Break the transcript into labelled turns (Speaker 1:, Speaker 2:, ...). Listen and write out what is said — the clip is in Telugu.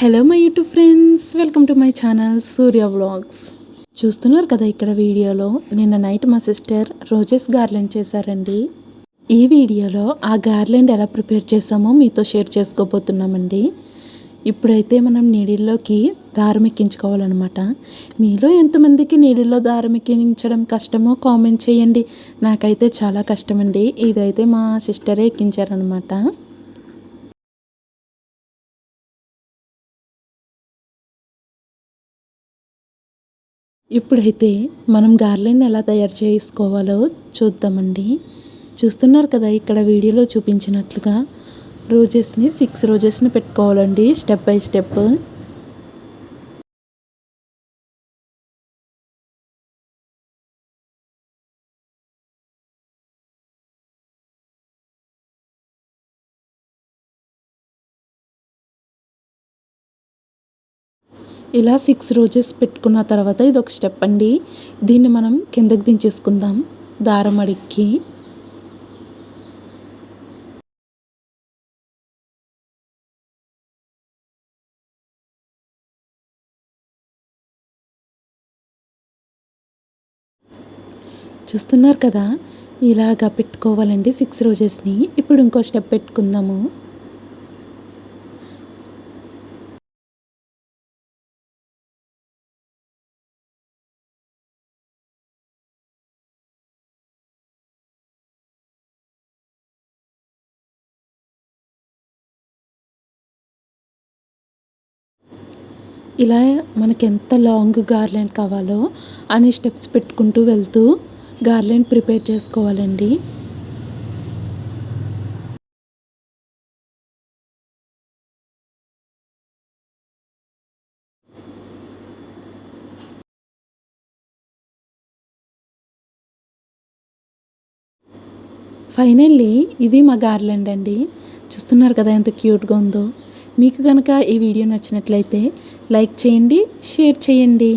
Speaker 1: Hello my YouTube friends welcome to my channel Surya vlogs చూస్తున్నారు కదా ఇక్కడ వీడియోలో? నిన్న నైట్ మా సిస్టర్ రోజెస్ గార్లెండ్ చేశారండి. ఈ వీడియోలో ఆ గార్లెండ్ ఎలా ప్రిపేర్ చేసామో మీతో షేర్ చేసుకోబోతున్నామండి. ఇప్పుడైతే మనం నీడిల్లోకి దారం ఎక్కించుకోవాలన్నమాట మీలో ఎంతమందికి నీడిల్లో దారం ఎక్కించడం కష్టమో కామెంట్ చేయండి. నాకైతే చాలా కష్టమండి. ఇదైతే మా సిస్టరే ఎక్కించారనమాట ఇప్పుడైతే మనం గార్లెన్ ఎలా తయారు చేసుకోవాలో చూద్దామండి. చూస్తున్నారు కదా ఇక్కడ వీడియోలో చూపించినట్లుగా రోజెస్ని సిక్స్ రోజెస్ని పెట్టుకోవాలండి స్టెప్ బై స్టెప్. ఇలా సిక్స్ రోజెస్ పెట్టుకున్న తర్వాత ఇది ఒక స్టెప్ అండి. దీన్ని మనం కిందకి దించేసుకుందాం. దారం అడిక్కి. చూస్తున్నారు కదా? ఇలాగా పెట్టుకోవాలండి సిక్స్ రోజెస్ని. ఇప్పుడు ఇంకో స్టెప్ పెట్టుకుందాము. ఇలా మనకి ఎంత లాంగ్ గార్లెండ్ కావాలో అన్ని స్టెప్స్ పెట్టుకుంటూ వెళ్తూ గార్లెండ్ ప్రిపేర్ చేసుకోవాలండి. ఫైనల్లీ ఇది మా గార్లెండ్ అండి. చూస్తున్నారు కదా ఎంత క్యూట్గా ఉందో. మీకు కనుక ఈ వీడియో నచ్చినట్లయితే లైక్ చేయండి షేర్ చేయండి.